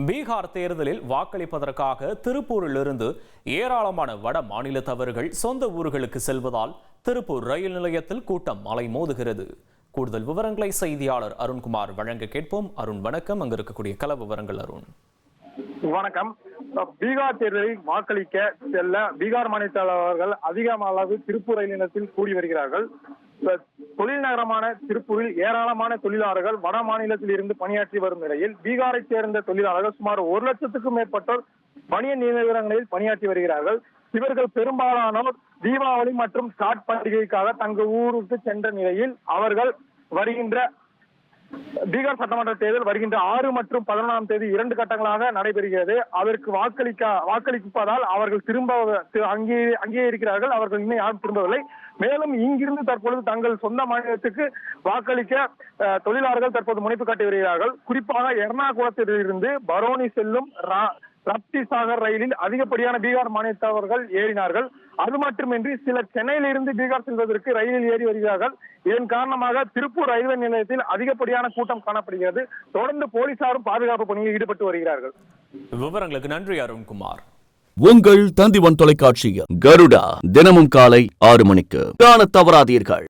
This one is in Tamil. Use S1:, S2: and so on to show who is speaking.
S1: பீகார் தேர்தலில் வாக்களிப்பதற்காக திருப்பூரிலிருந்து ஏராளமான வட மாநிலத்தவர்கள் சொந்த ஊர்களுக்கு செல்வதால் திருப்பூர் ரயில் நிலையத்தில் கூட்டம் மலை மோதுகிறது. கூடுதல் விவரங்களை செய்தியாளர் அருண்குமார் வழங்க கேட்போம். அருண் வணக்கம். அங்க இருக்கக்கூடிய கள விவரங்கள் அருண்.
S2: வணக்கம். பீகார் தேர்தலில் வாக்களிக்க செல்ல பீகார் மாநிலத்தவர்கள் அதிக அளவு திருப்பூர் ரயில் நிலையத்தில் கூடி வருகிறார்கள். தொழில் நகரமான திருப்பூரில் ஏராளமான தொழிலாளர்கள் வட மாநிலத்தில் இருந்து பணியாற்றி வரும் நிலையில் பீகாரை சேர்ந்த தொழிலாளர்கள் சுமார் ஒரு லட்சத்துக்கும் மேற்பட்டோர் பணிய நிறுவனங்களில் பணியாற்றி வருகிறார்கள். இவர்கள் பெரும்பாலானோர் தீபாவளி மற்றும் ஸ்டார்ட் பண்டிகைக்காக தங்கள் ஊருக்கு சென்ற நிலையில் அவர்கள் வருகின்ற பீகார் சட்டமன்ற தேர்தல் வருகின்ற ஆறு மற்றும் பதினொன்றாம் தேதி இரண்டு கட்டங்களாக நடைபெறுகிறது. அதற்கு வாக்களிக்க வாக்களிப்பதால் அவர்கள் திரும்ப அங்கே அங்கே இருக்கிறார்கள். அவர்கள் இன்னும் யாரும் திரும்பவில்லை. மேலும் இங்கிருந்து தற்பொழுது தங்கள் சொந்த மாநிலத்துக்கு வாக்களிக்க தொழிலாளர்கள் தற்போது முனைப்பு காட்டி வருகிறார்கள். குறிப்பாக எர்ணாகுளத்திலிருந்து பரோனி செல்லும் ரா- ரப்தி சாகர் ரயிலில் அதிகப்படியான பீகார் மாநிலத்தவர்கள் ஏறினார்கள். அது மட்டுமின்றி சிலர் சென்னையிலிருந்து பீகார் செல்வதற்கு ரயிலில் ஏறி வருகிறார்கள். இதன் காரணமாக திருப்பூர் ரயில்வே நிலையத்தில் அதிகப்படியான கூட்டம் காணப்படுகிறது. தொடர்ந்து போலீசாரும் பாதுகாப்பு பணியில் ஈடுபட்டு வருகிறார்கள்.
S1: விவரங்களுக்கு நன்றி அருண்குமார்
S3: உங்கள் தந்திவன் தொலைக்காட்சியில் கருடா தினமும் காலை ஆறு மணிக்கு. காணத் தவறாதீர்கள்.